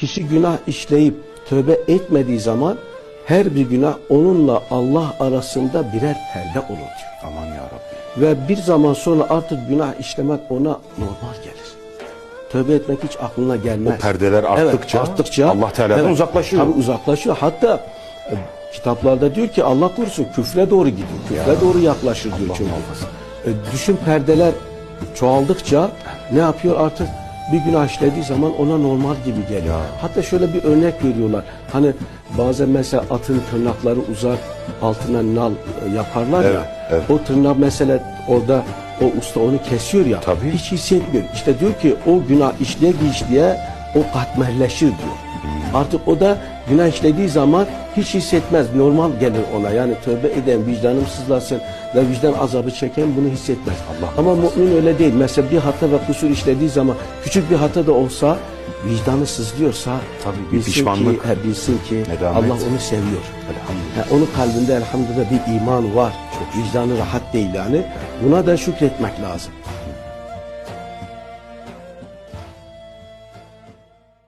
Kişi günah işleyip tövbe etmediği zaman her bir günah onunla Allah arasında birer perde olur diyor. Aman ya Rabbi. Ve bir zaman sonra artık günah işlemek ona normal gelir. Tövbe etmek hiç aklına gelmez. O perdeler arttıkça arttıkça Allah Teala'dan uzaklaşıyor. Tabii uzaklaşıyor. Hatta e, kitaplarda diyor ki Allah korusun küfre doğru gidiyor. Küfre doğru yaklaşır diyor çünkü. E, düşün perdeler çoğaldıkça ne yapıyor artık bir günah işlediği zaman ona normal gibi geliyor. Hatta şöyle bir örnek veriyorlar. Hani bazen mesela atın tırnakları uzar altına nal e, yaparlar Evet, ya. evet. O tırnak mesela orada o usta onu kesiyor ya. Tabii. Hiç hissetmiyor. İşte diyor ki o günah işleye işleye o katmerleşir diyor. Artık o da günah işlediği zaman hiç hissetmez. Normal gelir ona. Yani tövbe eden, vicdanım sızlasın ve vicdan azabı çeken bunu hissetmez. Allah Ama mümin öyle değil. Mesela bir hata ve kusur işlediği zaman küçük bir hata da olsa vicdanı sızlıyorsa Tabii, bir bilsin pişmanlık, ki, he, bilsin ki nedamet. Allah onu seviyor. Elhamdülillah. Ha, onun kalbinde elhamdülillah bir iman var. Çok vicdanı rahat değil yani. Buna da şükretmek lazım.